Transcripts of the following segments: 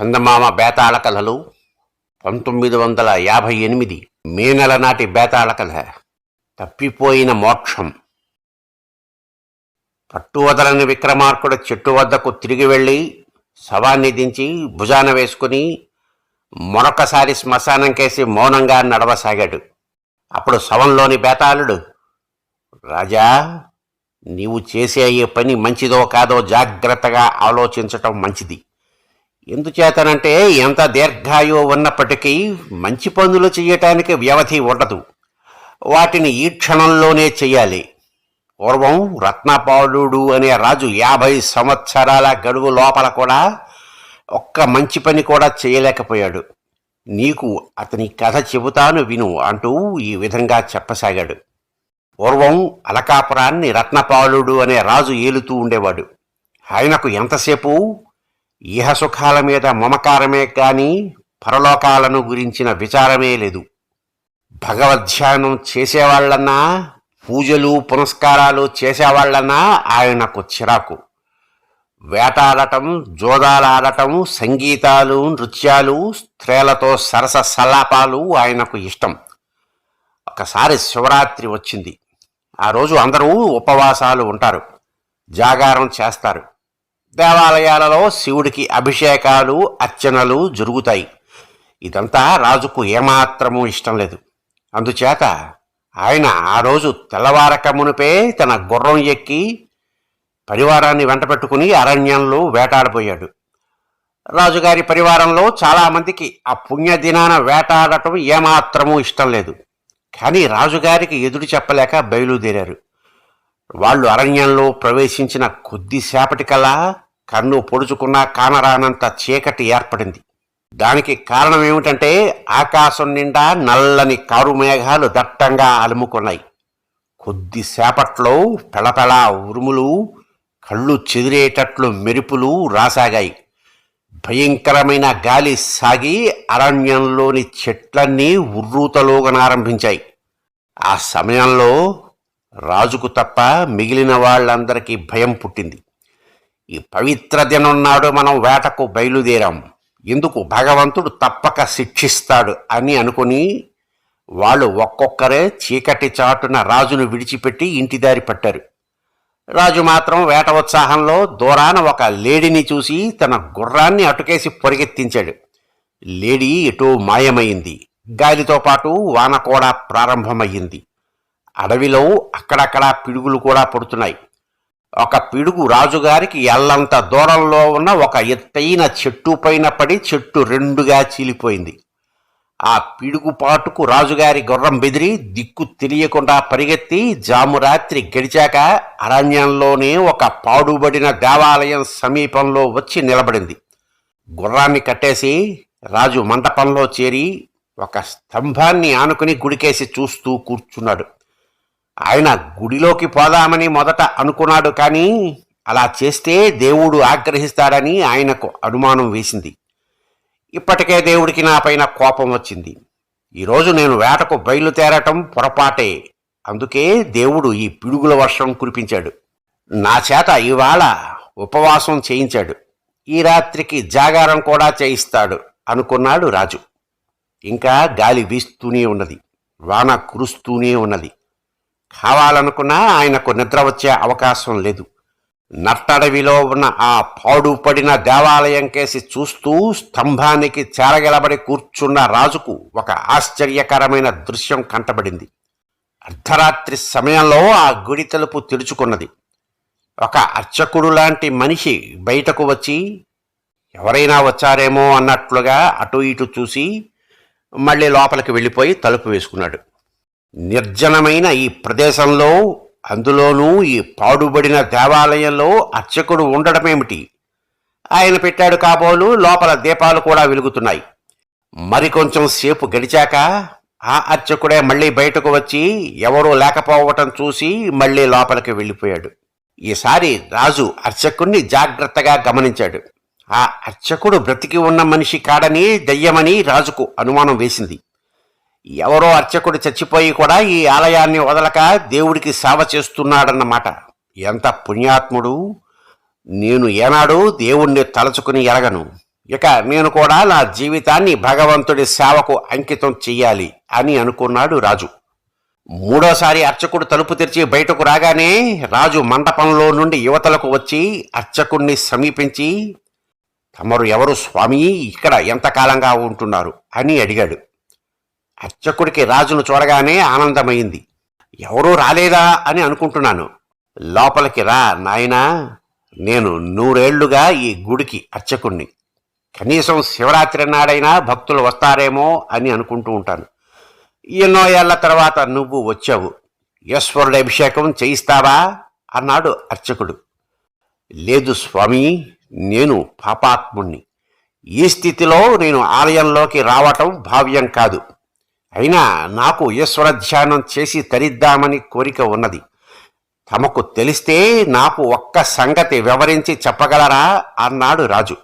చందమామ బేతాళ కథలు పంతొమ్మిది వందల యాభై ఎనిమిది మే నెల నాటి బేతాళ కథ. తప్పిపోయిన మోక్షం. పట్టువదలని విక్రమార్కుడు చెట్టు వద్దకు తిరిగి వెళ్ళి శవాన్ని దించి భుజాన వేసుకుని మరొకసారి శ్మశానం కేసి మౌనంగా నడవసాగాడు. అప్పుడు శవంలోని బేతాళుడు రాజా నీవు చేసే పని మంచిదో కాదో జాగ్రత్తగా ఆలోచించటం మంచిది. ఎందుచేతనంటే ఎంత దీర్ఘాయువు ఉన్నప్పటికీ మంచి పనులు చేయటానికి వ్యవధి ఉండదు. వాటిని ఈ క్షణంలోనే చెయ్యాలి పూర్వం రత్నపాలుడు అనే రాజు యాభై సంవత్సరాల గడువు లోపల కూడా ఒక్క మంచి పని కూడా చేయలేకపోయాడు. నీకు అతని కథ చెబుతాను విను అంటూ ఈ విధంగా చెప్పసాగాడు. పూర్వం అలకాపురాన్ని రత్నపాలుడు అనే రాజు ఏలుతూ ఉండేవాడు. ఆయనకు ఎంతసేపు ఇహసుఖాల మీద మమకారమే కాని పరలోకాలను గురించిన విచారమే లేదు. భగవద్ధ్యానం చేసేవాళ్ళన్నా పూజలు పునస్కారాలు చేసేవాళ్ళన్నా ఆయనకు చిరాకు. వేటాడటం జోదాలాడటం సంగీతాలు నృత్యాలు స్త్రీలతో సరస సల్లాపాలు ఆయనకు ఇష్టం. ఒకసారి శివరాత్రి వచ్చింది. ఆ రోజు అందరూ ఉపవాసాలు ఉంటారు. జాగారం చేస్తారు. దేవాలయాలలో శివుడికి అభిషేకాలు అర్చనలు జరుగుతాయి. ఇదంతా రాజుకు ఏమాత్రము ఇష్టం లేదు. అందుచేత ఆయన ఆ రోజు తెల్లవారక మునిపే తన గుర్రం ఎక్కి పరివారాన్ని వెంటపెట్టుకుని అరణ్యంలో వేటాడబోయాడు. రాజుగారి పరివారంలో చాలామందికి ఆ పుణ్యదినాన వేటాడటం ఏమాత్రమూ ఇష్టం లేదు. కానీ రాజుగారికి ఎదురు చెప్పలేక బయలుదేరారు. వాళ్ళు అరణ్యంలో ప్రవేశించిన కొద్దిసేపటికల్లా కన్ను పొడుచుకున్నా కానరానంత చీకటి ఏర్పడింది. దానికి కారణం ఏమిటంటే ఆకాశం నిండా నల్లని కారు మేఘాలు దట్టంగా అలుముకున్నాయి. కొద్దిసేపట్లో పెళపెళ ఉరుములు కళ్ళు చెదిరేటట్లు మెరుపులు రాసాగాయి. భయంకరమైన గాలి సాగి అరణ్యంలోని చెట్లన్నీ ఉర్రూతలోగనారంభించాయి ఆ సమయంలో రాజుకు తప్ప మిగిలిన వాళ్ళందరికీ భయం పుట్టింది. ఈ పవిత్ర దినం నాడు మనం వేటకు బయలుదేరాం. ఎందుకు? భగవంతుడు తప్పక శిక్షిస్తాడు అని అనుకుని వాళ్ళు ఒక్కొక్కరే చీకటి చాటున రాజును విడిచిపెట్టి ఇంటి దారి పట్టారు. రాజు మాత్రం వేట ఉత్సాహంలో దూరాన ఒక లేడీని చూసి తన గుర్రాన్ని అటుకేసి పరిగెత్తించాడు. లేడీ ఎటో మాయమైంది. గాలితో పాటు వాన కూడా ప్రారంభమయ్యింది. అడవిలో అక్కడక్కడా పిడుగులు కూడా పడుతున్నాయి. ఒక పిడుగు రాజుగారికి ఎల్లంత దూరంలో ఉన్న ఒక ఎత్తైన చెట్టు పైన పడి చెట్టు రెండుగా చీలిపోయింది. ఆ పిడుగుపాటుకు రాజుగారి గుర్రం బెదిరి దిక్కు తెలియకుండా పరిగెత్తి జామురాత్రి గడిచాక అరణ్యంలోనే ఒక పాడుబడిన దేవాలయం సమీపంలో వచ్చి నిలబడింది. గుర్రాన్ని కట్టేసి రాజు మంటపంలో చేరి ఒక స్తంభాన్ని ఆనుకుని గుడికేసి చూస్తూ కూర్చున్నాడు. ఆయన గుడిలోకి పోదామని మొదట అనుకున్నాడు కానీ అలా చేస్తే దేవుడు ఆగ్రహిస్తాడని ఆయనకు అనుమానం వేసింది. ఇప్పటికే దేవుడికి నా పైన కోపం వచ్చింది. ఈరోజు నేను వేటకు బయలుదేరటం పొరపాటే. అందుకే దేవుడు ఈ పిడుగుల వర్షం కురిపించాడు. నా చేత ఇవాళ ఉపవాసం చేయించాడు. ఈ రాత్రికి జాగారం కూడా చేయిస్తాడు అనుకున్నాడు రాజు. ఇంకా గాలి వీస్తూనే ఉన్నది. వాన కురుస్తూనే ఉన్నది. కావాలనుకున్నా ఆయనకు నిద్ర వచ్చే అవకాశం లేదు. నట్టడవిలో ఉన్న ఆ పాడుపడిన దేవాలయం కేసి చూస్తూ స్తంభానికి చేరగలబడి కూర్చున్న రాజుకు ఒక ఆశ్చర్యకరమైన దృశ్యం కంటబడింది. అర్ధరాత్రి సమయంలో ఆ గుడి తలుపు తెరుచుకున్నది. ఒక అర్చకుడు లాంటి మనిషి బయటకు వచ్చి ఎవరైనా వచ్చారేమో అన్నట్లుగా అటు ఇటు చూసి మళ్ళీ లోపలికి వెళ్ళిపోయి తలుపు వేసుకున్నాడు. నిర్జనమైన ఈ ప్రదేశంలో అందులోనూ ఈ పాడుబడిన దేవాలయంలో అర్చకుడు ఉండడమేమిటి ఆయన పెట్టాడు కాబోలు లోపల దీపాలు కూడా వెలుగుతున్నాయి. మరికొంచెం సేపు గడిచాక ఆ అర్చకుడే మళ్ళీ బయటకు వచ్చి ఎవరూ లేకపోవటం చూసి మళ్ళీ లోపలికి వెళ్ళిపోయాడు. ఈసారి రాజు అర్చకుణ్ణి జాగ్రత్తగా గమనించాడు. ఆ అర్చకుడు బ్రతికి ఉన్న మనిషి కాడని దయ్యమని రాజుకు అనుమానం వేసింది. ఎవరో అర్చకుడు చచ్చిపోయి కూడా ఈ ఆలయాన్ని వదలక దేవుడికి సేవ చేస్తున్నాడన్నమాట. ఎంత పుణ్యాత్ముడు! నేను ఏనాడు దేవుణ్ణి తలచుకుని ఎరగను. ఇక నేను కూడా నా జీవితాన్ని భగవంతుడి సేవకు అంకితం చెయ్యాలి అని అనుకున్నాడు రాజు. మూడోసారి అర్చకుడు తలుపు తెరిచి బయటకు రాగానే రాజు మండపంలో నుండి యువతలకు వచ్చి అర్చకుణ్ణి సమీపించి తమరు ఎవరు స్వామి? ఇక్కడ ఎంతకాలంగా ఉంటున్నారు? అని అడిగాడు. అర్చకుడికి రాజును చూడగానే ఆనందమైంది. ఎవరూ రాలేదా అని అనుకుంటున్నాను. లోపలికి రా నాయనా. నేను నూరేళ్ళుగా ఈ గుడికి అర్చకుణ్ణి. కనీసం శివరాత్రి నాడైనా భక్తులు వస్తారేమో అని అనుకుంటూ ఉంటాను. ఎన్నో ఏళ్ళ తర్వాత నువ్వు వచ్చావు. ఈశ్వరుడు అభిషేకం చేయిస్తావా? అన్నాడు అర్చకుడు. లేదు స్వామి నేను పాపాత్ముణ్ణి. ఈ స్థితిలో నేను ఆలయంలోకి రావటం భావ్యం కాదు. అయినా నాకు ఈశ్వర ధ్యానం చేసి తరిద్దామని కోరిక ఉన్నది. తమకు తెలిస్తే నాకు ఒక్క సంగతి వివరించి చెప్పగలరా? అన్నాడు రాజు.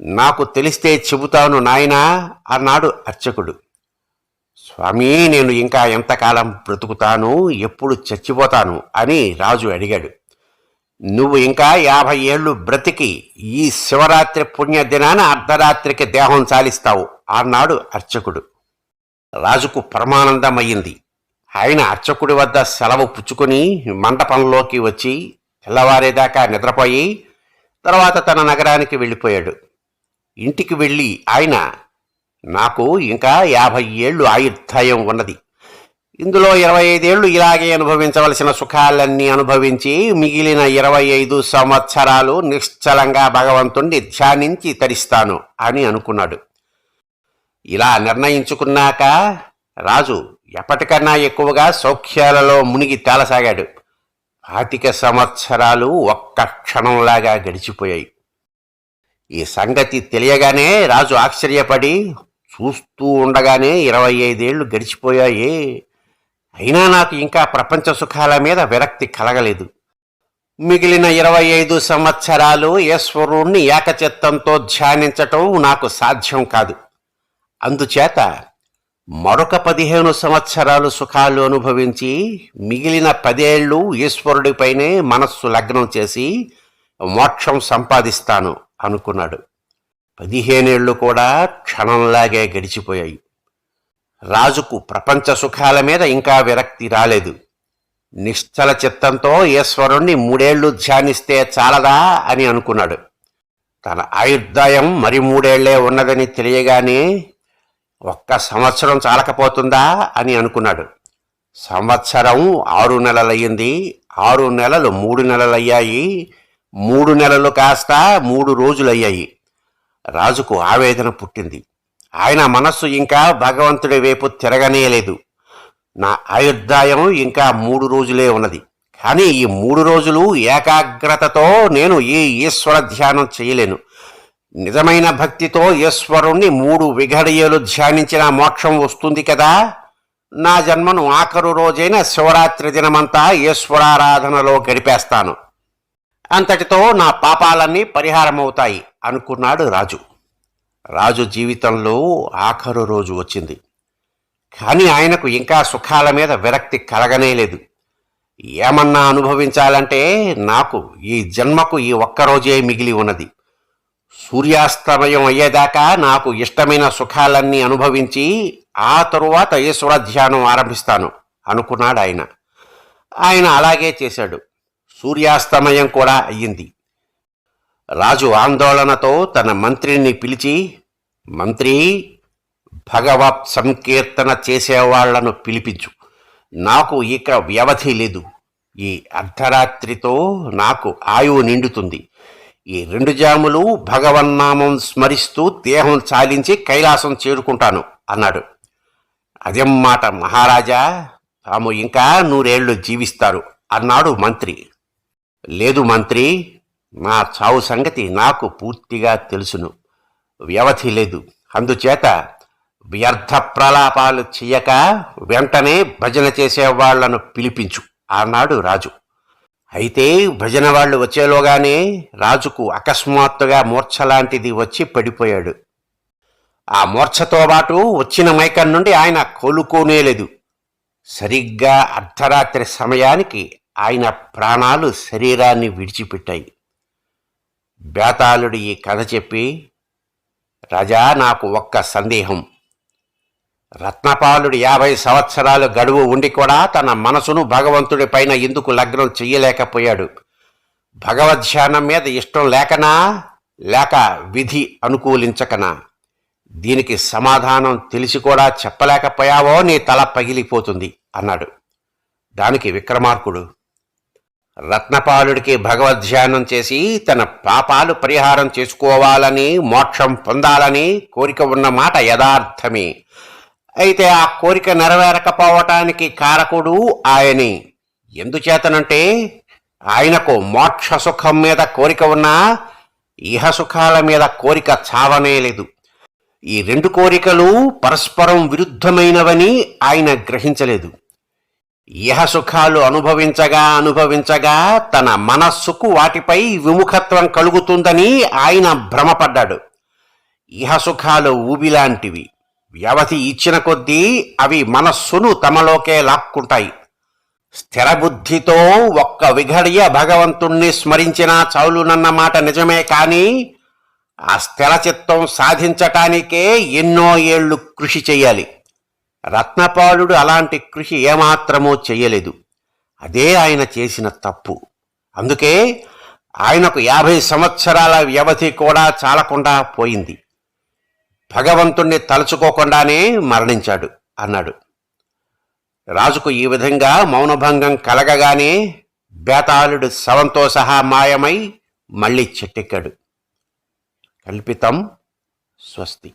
నాకు తెలిస్తే చెబుతాను నాయనా అన్నాడు అర్చకుడు. స్వామి నేను ఇంకా ఎంతకాలం బ్రతుకుతాను? ఎప్పుడు చచ్చిపోతాను? అని రాజు అడిగాడు. నువ్వు ఇంకా యాభై ఏళ్ళు బ్రతికి ఈ శివరాత్రి పుణ్యదినాన అర్ధరాత్రికి దేహం చాలిస్తావు అన్నాడు అర్చకుడు. రాజుకు పరమానందమయ్యింది. ఆయన అర్చకుడి వద్ద సెలవు పుచ్చుకొని మండపంలోకి వచ్చి తెల్లవారేదాకా నిద్రపోయి తర్వాత తన నగరానికి వెళ్ళిపోయాడు. ఇంటికి వెళ్ళి ఆయన నాకు ఇంకా యాభై ఏళ్ళు ఆయుర్ధాయం ఉన్నది. ఇందులో ఇరవై ఐదేళ్ళు ఇలాగే అనుభవించవలసిన సుఖాలన్నీ అనుభవించి మిగిలిన ఇరవై ఐదు సంవత్సరాలు నిశ్చలంగా భగవంతుణ్ణి ధ్యానించి తరిస్తాను అని అనుకున్నాడు. ఇలా నిర్ణయించుకున్నాక రాజు ఎప్పటికన్నా ఎక్కువగా సౌఖ్యాలలో మునిగి తేలసాగాడు. పాతిక సంవత్సరాలు ఒక్క క్షణంలాగా గడిచిపోయాయి. ఈ సంగతి తెలియగానే రాజు ఆశ్చర్యపడి చూస్తూ ఉండగానే ఇరవై ఐదేళ్ళు గడిచిపోయాయి. అయినా నాకు ఇంకా ప్రపంచ సుఖాల మీద విరక్తి కలగలేదు. మిగిలిన ఇరవై ఐదు సంవత్సరాలు ఈశ్వరుణ్ణి ఏకచిత్తంతో ధ్యానించటం నాకు సాధ్యం కాదు. అందుచేత మరొక పదిహేను సంవత్సరాలు సుఖాలు అనుభవించి మిగిలిన పదేళ్ళు ఈశ్వరుడిపైనే మనస్సు లగ్నం చేసి మోక్షం సంపాదిస్తాను అనుకున్నాడు. పదిహేనేళ్ళు కూడా క్షణంలాగే గడిచిపోయాయి. రాజుకు ప్రపంచ సుఖాల మీద ఇంకా విరక్తి రాలేదు. నిశ్చల చిత్తంతో ఈశ్వరుణ్ణి మూడేళ్ళు ధ్యానిస్తే చాలదా అని అనుకున్నాడు. తన ఆయుర్దాయం మరి మూడేళ్ళే ఉన్నదని తెలియగానే ఒక్క సంవత్సరం చాలకపోతుందా అని అనుకున్నాడు. సంవత్సరం ఆరు నెలలయ్యింది. ఆరు నెలలు మూడు నెలలయ్యాయి. మూడు నెలలు కాస్త మూడు రోజులయ్యాయి. రాజుకు ఆవేదన పుట్టింది. ఆయన మనస్సు ఇంకా భగవంతుడి వైపు తిరగనేలేదు నా ఆయుర్దాయం ఇంకా మూడు రోజులే ఉన్నది. కానీ ఈ మూడు రోజులు ఏకాగ్రతతో నేను ఈ ఈశ్వర ధ్యానం చేయలేను. నిజమైన భక్తితో ఈశ్వరుణ్ణి మూడు విఘడియలు ధ్యానించిన మోక్షం వస్తుంది కదా. నా జన్మను ఆఖరు రోజైన శివరాత్రి దినమంతా ఈశ్వరారాధనలో గడిపేస్తాను. అంతటితో నా పాపాలన్నీ పరిహారమవుతాయి అనుకున్నాడు రాజు. రాజు జీవితంలో ఆఖరు రోజు వచ్చింది. కానీ ఆయనకు ఇంకా సుఖాల మీద విరక్తి కలగనేలేదు ఏమన్నా అనుభవించాలంటే నాకు ఈ జన్మకు ఈ ఒక్కరోజే మిగిలి ఉన్నది. సూర్యాస్తమయం అయ్యేదాకా నాకు ఇష్టమైన సుఖాలన్నీ అనుభవించి ఆ తరువాత ఈశ్వర ధ్యానం ఆరంభిస్తాను అనుకున్నాడు ఆయన. ఆయన అలాగే చేశాడు. సూర్యాస్తమయం కూడా అయ్యింది. రాజు ఆందోళనతో తన మంత్రిని పిలిచి మంత్రి భగవత్ సంకీర్తన చేసేవాళ్ళను పిలిపించు. నాకు ఇక వ్యవధి లేదు. ఈ అర్ధరాత్రితో నాకు ఆయువు నిండుతుంది. ఈ రెండు జాములు భగవన్నామం స్మరిస్తూ దేహం చాలించి కైలాసం చేరుకుంటాను అన్నాడు. అదేం మాట మహారాజా? తాము ఇంకా నూరేళ్ళు జీవిస్తారు అన్నాడు మంత్రి. లేదు మంత్రి నా చావు సంగతి నాకు పూర్తిగా తెలుసును. వ్యవధి లేదు. అందుచేత వ్యర్థ ప్రలాపాలు చేయక వెంటనే భజన చేసేవాళ్ళను పిలిపించు అన్నాడు రాజు. అయితే భజన వాళ్ళు వచ్చేలోగానే రాజుకు అకస్మాత్తుగా మూర్ఛలాంటిది వచ్చి పడిపోయాడు. ఆ మూర్ఛతో పాటు వచ్చిన మైకం నుండి ఆయన కోలుకోనేలేదు. సరిగ్గా అర్ధరాత్రి సమయానికి ఆయన ప్రాణాలు శరీరాన్ని విడిచిపెట్టాయి. బేతాళుడు ఈ కథ చెప్పి రాజా నాకు ఒక్క సందేహం. రత్నపాలుడు యాభై సంవత్సరాలు గడువు ఉండి కూడా తన మనసును భగవంతుడి పైన ఎందుకు లగ్నం చెయ్యలేకపోయాడు. భగవద్ధ్యానం మీద ఇష్టం లేకనా? లేక విధి అనుకూలించకనా? దీనికి సమాధానం తెలిసి కూడా చెప్పలేకపోయావో నీ తల పగిలిపోతుంది అన్నాడు. దానికి విక్రమార్కుడు రత్నపాలుడికి భగవద్ధ్యానం చేసి తన పాపాలు పరిహారం చేసుకోవాలని మోక్షం పొందాలని కోరిక ఉన్న మాట యథార్థమే. అయితే ఆ కోరిక నెరవేరకపోవటానికి కారకుడు ఆయనే. ఎందుచేతనంటే ఆయనకు మోక్ష సుఖం మీద కోరిక ఉన్నా ఇహ సుఖాల మీద కోరిక చావనే లేదు. ఈ రెండు కోరికలు పరస్పరం విరుద్ధమైనవని ఆయన గ్రహించలేదు. ఇహ సుఖాలు అనుభవించగా అనుభవించగా తన మనస్సుకు వాటిపై విముఖత్వం కలుగుతుందని ఆయన భ్రమపడ్డాడు. ఇహ సుఖాలు ఊబిలాంటివి. వ్యవధి ఇచ్చిన కొద్దీ అవి మనస్సును తమలోకే లాక్కుంటాయి. స్థిర బుద్ధితో ఒక్క విఘడియ భగవంతుణ్ణి స్మరించినా చాలునన్న మాట నిజమే కానీ ఆ స్థిర చిత్తం సాధించటానికే ఎన్నో ఏళ్ళు కృషి చెయ్యాలి. రత్నపాలుడు అలాంటి కృషి ఏమాత్రమూ చెయ్యలేదు. అదే ఆయన చేసిన తప్పు. అందుకే ఆయనకు యాభై సంవత్సరాల వ్యవధి కూడా చాలకుండా పోయింది. భగవంతుణ్ణి తలుచుకోకుండానే మరణించాడు అన్నాడు. రాజుకు ఈ విధంగా మౌనభంగం కలగగానే బేతాళుడు శవంతో సహా మాయమై మళ్ళీ చెట్టెక్కాడు. కల్పితం స్వస్తి.